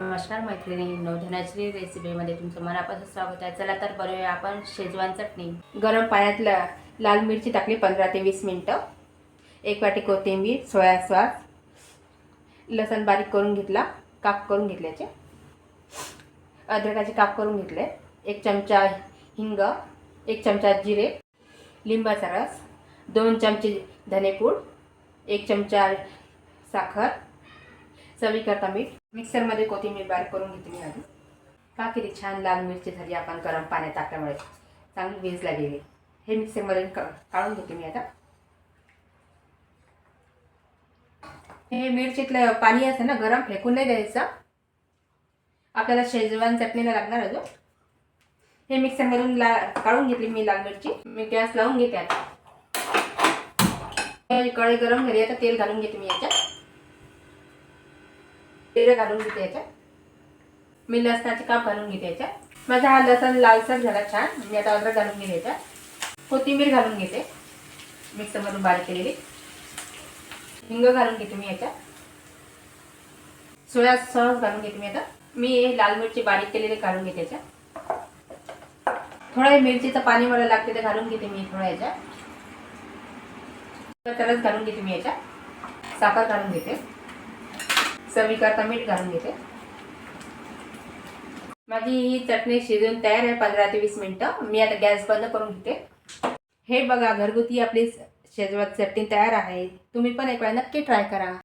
नमस्कार मैत्रिणी धनश्री रेसिपीमध्ये तुमचं मनापासून स्वागत आहे. चला तर बरूया आपण शेजवान चटणी. गरम पाण्यात ला लाल मिरची टाकली पंधरा ते वीस मिनटं. एक वाटी कोथिंबीर सोया सॉस. लसण बारीक करून घेतला काप करून घेतल्याचे. अद्रकाचे काप करून घेतले. एक चमचा हिंग एक चमचा जिरे लिंबाचा रस दोन चमचे धनेपूड एक चमचा साखर चवीकरता मीठ. मिक्सरमध्ये कोथिंबीर बारीक करून घेते मी आधी. का किती छान लाल मिरची झाली आपण गरम पाण्यात टाकल्यामुळे चांगली वीज लागलेली. हे मिक्सरमध्ये काढून घेते मी आता. हे मिरचीतलं पाणी असतं ना गरम फेकून नाही द्यायचं. आपल्याला शेजवान चटणीला लागणार अजून हे मिक्सरमधून ला काढून घेतली मी लाल मिरची. मी गॅस लावून घेते आता. हे कढई गरम झाली आता तेल घालून घेते मी याच्यात. तेल घालून घेते याच्यात. मी लसणाचे काप घालून घेते याच्यात. माझा हा लसण लालसर झाला छान. मी आता अद्रक घालून घेते याच्यात. कोथिंबीर घालून घेते. मिक्सरमधून बारीक केलेली. हिंग घालून घेते मी याच्यात. सोया सॉस घालून घेते मी आता. मी लाल मिरची बारीक केलेली घालून घेते याच्यात. थोडं मिरचीचं पाणी मला लागते ते घालून घेते मी थोडं याच्यात. तरच घालून घेते मी याच्यात. साखर घालून घेते. चवीकरता मीठ घालून घेते. माझी ही चटणी शिजून तयार आहे पंधरा ते वीस मिनटं. मी आता गॅस बंद करून घेते. हे बघा घरगुती आपली शेजवान चटणी तयार आहे. तुम्ही पण एक वेळा नक्की ट्राय करा.